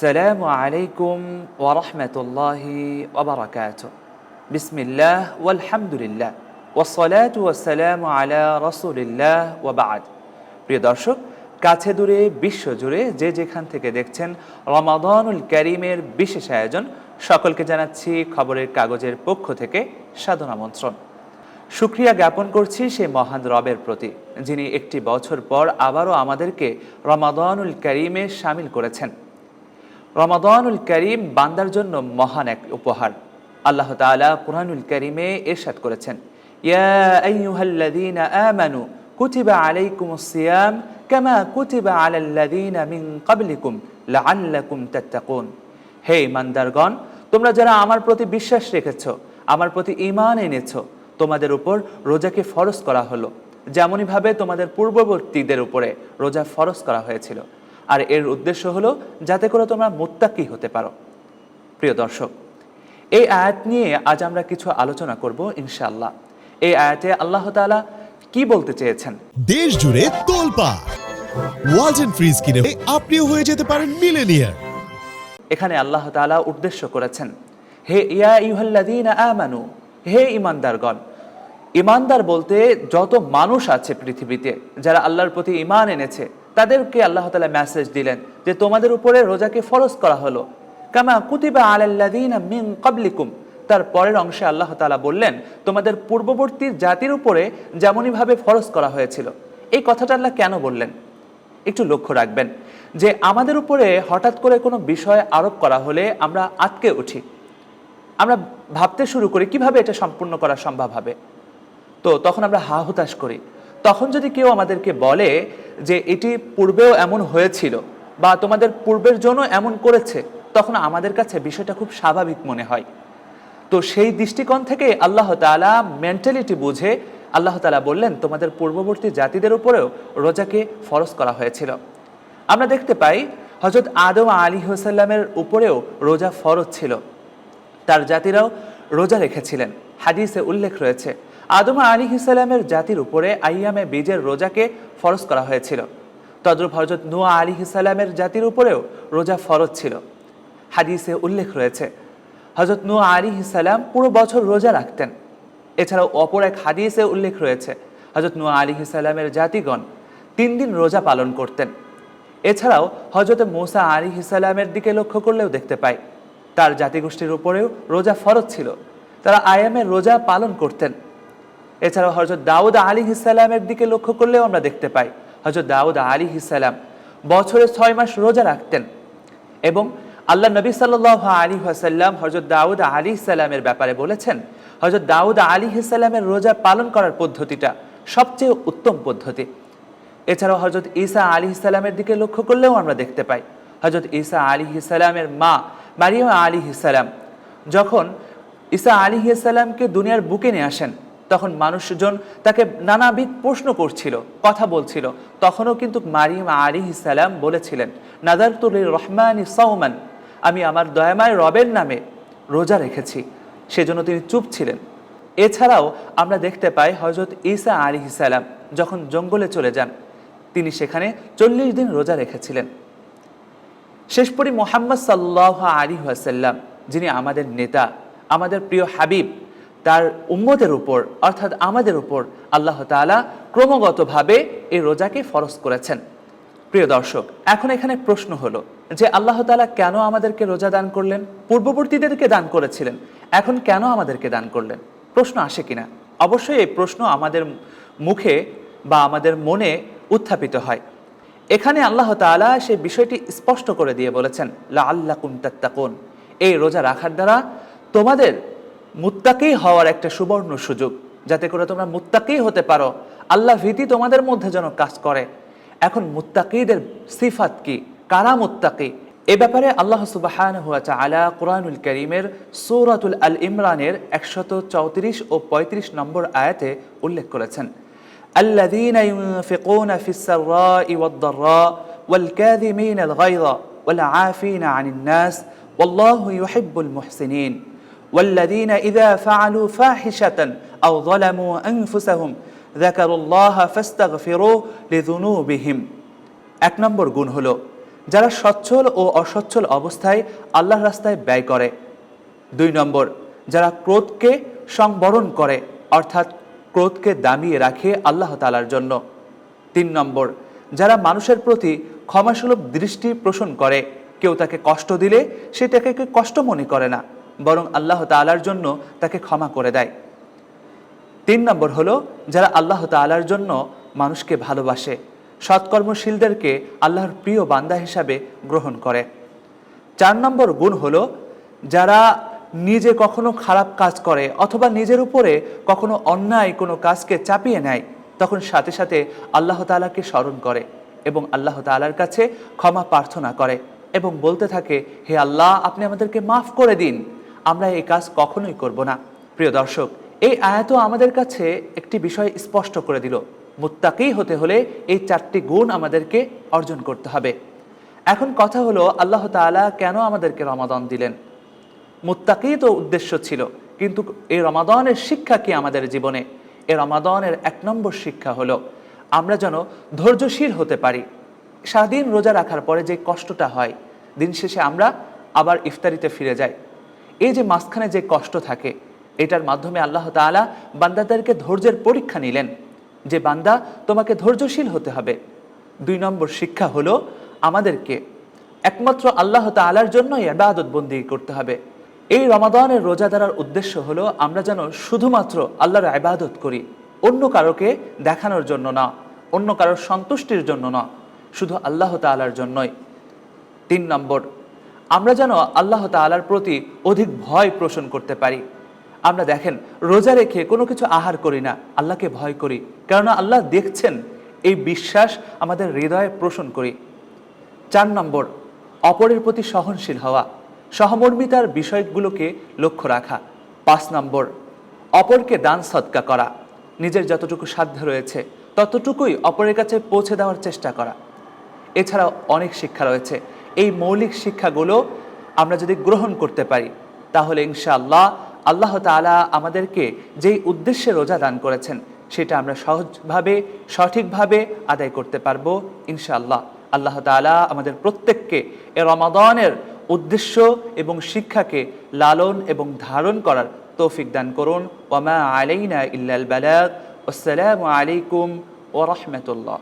আসসালামু আলাইকুম بسم الله والحمد لله والصلاة والسلام على رسول الله প্রিয় দর্শক কাছে দূরে বিশ্বজুড়ে যে যেখান থেকে দেখছেন রমাদানুল করিমের বিশেষ আয়োজন, সকলকে জানাচ্ছি খবরের কাগজের পক্ষ থেকে সাধনা মন্ত্রণ সুক্রিয়া জ্ঞাপন করছি সেই মহান রবের প্রতি, যিনি একটি বছর পর আবারও আমাদেরকে রমাদানুল করিমে সামিল করেছেন। রমাদানুল করিম বান্দার জন্য মহান এক উপহার। আল্লাহ তাআলা কুরআনুল করিমে ইরশাদ করেছেন। আমানু কুতিবা আলাইকুমুস সিয়াম কামা কুতিবা আলাল্লাযীনা মিন ক্বাবলিকুম লাআল্লাকুম তাত্তাকুন। হে ইমানদারগণ, তোমরা যারা আমার প্রতি বিশ্বাস রেখেছ, আমার প্রতি ঈমান এনেছ, তোমাদের উপর রোজাকে ফরজ করা হলো। যেমনইভাবে তোমাদের পূর্ববর্তীদের উপরে রোজা ফরজ করা হয়েছিল। আর এর উদ্দেশ্য হলো যাতে করে তোমরা মুত্তাকি হতে পারো। প্রিয় দর্শক এই আয়াত নিয়ে আজ আমরা কিছু আলোচনা করব ইনশাআল্লাহ। এই আয়াতে আল্লাহ তাআলা কি বলতে চেয়েছেন? দেশ জুড়ে তোলপা। ওয়ালটন ফ্রিজ কিনে আপনিও হয়ে যেতে পারেন মিলেনিয়ার এখানে আল্লাহ তাআলা উদ্দেশ্য করেছেন হে ইয়া ইউহাল্লাযীনা আমানু হে ইমানদারগণ ইমানদার বলতে যত মানুষ আছে পৃথিবীতে যারা আল্লাহর প্রতি ইমান এনেছে তাদেরকে আল্লাহ তাআলা মেসেজ দিলেন যে তোমাদের উপরে রোজাকে ফরজ করা হলো। কামা কুতিবা আলাল্লাযীনা মিন ক্বাবলিকুম। তার পরের অংশে আল্লাহ তাআলা বললেন, তোমাদের পূর্ববর্তী জাতির উপরে যেমনইভাবে ফরজ করা হয়েছিল। এই কথাটা আল্লাহ কেন বললেন? একটু লক্ষ্য রাখবেন যে আমাদের উপরে হঠাৎ করে কোনো বিষয় আরোপ করা হলে আমরা আটকে উঠি। আমরা ভাবতে শুরু করি, কীভাবে এটা সম্পূর্ণ করা সম্ভব হবে? তো তখন আমরা হা হুতাশ করি। তখন যদি কেউ আমাদেরকে বলে যে এটি পূর্বেও এমন হয়েছিল বা তোমাদের পূর্বের জন্য এমন করেছে, তখন আমাদের কাছে বিষয়টা খুব স্বাভাবিক মনে হয়। তো সেই দৃষ্টিকোণ থেকে আল্লাহ তাআলা মেন্টালিটি বুঝে আল্লাহ তাআলা বললেন, তোমাদের পূর্ববর্তী জাতিদের উপরেও রোজাকে ফরজ করা হয়েছিল। আমরা দেখতে পাই হজরত আদম আলী হোসাল্লামের উপরেও রোজা ফরজ ছিল। তার জাতিরাও রোজা রেখেছিলেন। হাদিসে উল্লেখ রয়েছে আদম আলী ইসালামের জাতির উপরে আইয়ামে বীজের রোজাকে ফরজ করা হয়েছিল। তদ্রুপ হজরত নুয়া আলী ইসালামের জাতির উপরেও রোজা ফরজ ছিল। হাদিসে উল্লেখ রয়েছে হজরত নুয়া আলী ইসালাম পুরো বছর রোজা রাখতেন। এছাড়াও অপর এক হাদিসে উল্লেখ রয়েছে হজরত নুয়া আলী ইসালামের জাতিগণ তিন দিন রোজা পালন করতেন। এছাড়াও হজরত মৌসা আলী ইসালামের দিকে লক্ষ্য করলেও দেখতে পাই, তার জাতিগোষ্ঠীর উপরেও রোজা ফরজ ছিল। তারা আয়ামের রোজা পালন করতেন। এছাড়াও হজরত দাউদ আলী ইসালামের দিকে লক্ষ্য করলেও আমরা দেখতে পাই হজরত দাউদ আলী ইসালাম বছরে ছয় মাস রোজা রাখতেন এবং আল্লাহ নবী সাল্লাহ আলী হাসাল্লাম হজরত দাউদ আলী ইসালামের ব্যাপারে বলেছেন হজরত দাউদ আলী ইসালামের রোজা পালন করার পদ্ধতিটা সবচেয়ে উত্তম পদ্ধতি। এছাড়াও হজরত ঈসা আলী ইসালামের দিকে লক্ষ্য করলেও আমরা দেখতে পাই হজরত ঈসা আলী ইসালামের মা মারিয়া আলী ইসালাম যখন ঈসা আলী ইসালামকে দুনিয়ার বুকে নিয়ে আসেন তখন মানুষজন তাকে নানাবিধ প্রশ্ন করছিল, কথা বলছিল। তখনও কিন্তু মারিয়াম আলী ইসালাম বলেছিলেন নাদারতুল রহমান সৌমান আমি আমার দয়াময় রবের নামে রোজা রেখেছি। সেজন্য তিনি চুপ ছিলেন। এছাড়াও আমরা দেখতে পাই হজরত ঈসা আলী ইসালাম যখন জঙ্গলে চলে যান, তিনি সেখানে চল্লিশ দিন রোজা রেখেছিলেন। শেষ পরি মোহাম্মদ সাল্লাহ আলী ওয়াসাল্লাম, যিনি আমাদের নেতা, আমাদের প্রিয় হাবিব তার উম্মতের উপর, অর্থাৎ আমাদের উপর আল্লাহ তাআলা ক্রমাগতভাবে এই রোজাকে ফরজ করেছেন। প্রিয় দর্শক, এখন এখানে প্রশ্ন হলো যে আল্লাহ তাআলা কেন আমাদেরকে রোজা দান করলেন? পূর্ববর্তীদেরকে দান করেছিলেন, এখন কেন আমাদেরকে দান করলেন? প্রশ্ন আসে কিনা? অবশ্যই এই প্রশ্ন আমাদের মুখে বা আমাদের মনে উত্থাপিত হয়। এখানে আল্লাহ তাআলা সেই বিষয়টি স্পষ্ট করে দিয়ে বলেছেন লা আল্লাহ তাত্তাকুন। এই রোজা রাখার দ্বারা তোমাদের মুত্তাকি হওয়ার একটা সুবর্ণ সুযোগ যাতে করে তোমরা মুত্তাকি হতে পারো আল্লাহ ভীতি তোমাদের মধ্যে যেন কাজ করে এখন মুত্তাকিদের সিফাত কি কারা মুত্তাকি এ ব্যাপারে আল্লাহ সুবহানাহু ওয়া তাআলা কোরআনুল কারীমের সূরাতুল আল ইমরানের একশত চৌত্রিশ ও পঁয়ত্রিশ নম্বর আয়াতে উল্লেখ করেছেন الذين ينفقون في السراء والضراء والكاذمين الغيظ والعافين عن الناس والله يحب المحسنين والذين إذا فعلوا فاحشة أو ظلموا أنفسهم ذكروا الله فاستغفروا لذنوبهم এক নম্বর গুণ হলো যারা সচ্ছল ও অসচ্ছল অবস্থায় আল্লাহর রাস্তায় ব্যয় করে দুই নম্বর যারা ক্রোধকে সংবরণ করে অর্থাৎ ক্রোধকে দামিয়ে রাখে আল্লাহ তালার জন্য তিন নম্বর যারা মানুষের প্রতি ক্ষমাসুলভ দৃষ্টি পোষণ করে কেউ তাকে কষ্ট দিলে সে তাকে কষ্ট মনে করে না বরং আল্লাহ তালার জন্য তাকে ক্ষমা করে দেয়। তিন নম্বর হলো, যারা আল্লাহ তালার জন্য মানুষকে ভালোবাসে, সৎকর্মশীলদেরকে আল্লাহর প্রিয় বান্দা হিসাবে গ্রহণ করে। চার নম্বর গুণ হলো, যারা নিজে কখনো খারাপ কাজ করে অথবা নিজের উপরে কখনো অন্যায় কোনো কাজকে চাপিয়ে নেয়, তখন সাথে সাথে আল্লাহ তালাকে স্মরণ করে এবং আল্লাহ তালার কাছে ক্ষমা প্রার্থনা করে এবং বলতে থাকে, হে আল্লাহ, আপনি আমাদেরকে মাফ করে দিন। আমরা এই কাজ কখনোই করব না। প্রিয় দর্শক, এই আয়াত আমাদের কাছে একটি বিষয় স্পষ্ট করে দিল। মুত্তাকি হতে হলে এই চারটি গুণ আমাদেরকে অর্জন করতে হবে। এখন কথা হলো, আল্লাহ তাআলা কেন আমাদেরকে রমাদান দিলেন? মুত্তাকি তো উদ্দেশ্য ছিল, কিন্তু এই রমাদানের শিক্ষা কি আমাদের জীবনে? এই রমাদানের এক নম্বর শিক্ষা হলো, আমরা যেন ধৈর্যশীল হতে পারি। সারাদিন রোজা রাখার পরে যে কষ্টটা হয়, দিন শেষে আমরা আবার ইফতারিতে ফিরে যাই। এই যে মাঝখানে যে কষ্ট থাকে, এটার মাধ্যমে আল্লাহ তাআলা বান্দাদেরকে ধৈর্যের পরীক্ষা নিলেন যে, বান্দা, তোমাকে ধৈর্যশীল হতে হবে। দুই নম্বর শিক্ষা হলো আমাদেরকে একমাত্র আল্লাহ তাআলার জন্য ইবাদত বন্দি করতে হবে। এই রমাদানের রোজা ধরার উদ্দেশ্য হলো আমরা যেন শুধুমাত্র আল্লাহর ইবাদত করি, অন্য কারোকে দেখানোর জন্য না, অন্য কারোর সন্তুষ্টির জন্য না, শুধু আল্লাহ তাআলার জন্যই। তিন নম্বর আমরা যেন আল্লাহ তাআলার প্রতি অধিক ভয় পোষণ করতে পারি। আমরা দেখেন, রোজা রেখে কোনো কিছু আহার করি না, আল্লাহকে ভয় করি। কেননা আল্লাহ দেখছেন, এই বিশ্বাস আমাদের হৃদয়ে পোষণ করি। চার নম্বর, অপরের প্রতি সহনশীল হওয়া, সহমর্মিতার বিষয়গুলোকে লক্ষ্য রাখা। পাঁচ নম্বর, অপরকে দান সৎকা করা, নিজের যতটুকু সাধ্য রয়েছে, ততটুকুই অপরের কাছে পৌঁছে দেওয়ার চেষ্টা করা। এছাড়াও অনেক শিক্ষা রয়েছে এই মৌলিক শিক্ষাগুলো আমরা যদি গ্রহণ করতে পারি, তাহলে ইনশাআল্লাহ আল্লাহ তাআলা আমাদেরকে যেই উদ্দেশ্যে রোজা দান করেছেন, সেটা আমরা সহজভাবে, সঠিকভাবে আদায় করতে পারব ইনশাআল্লাহ। আল্লাহ তাআলা আমাদের প্রত্যেককে এ রমাদানের উদ্দেশ্য এবং শিক্ষাকে লালন এবং ধারণ করার তৌফিক দান করুন। ওমা আলাইনা ইল্লাল বালাগ। আসসালামু আলাইকুম ওয়া রাহমাতুল্লাহ।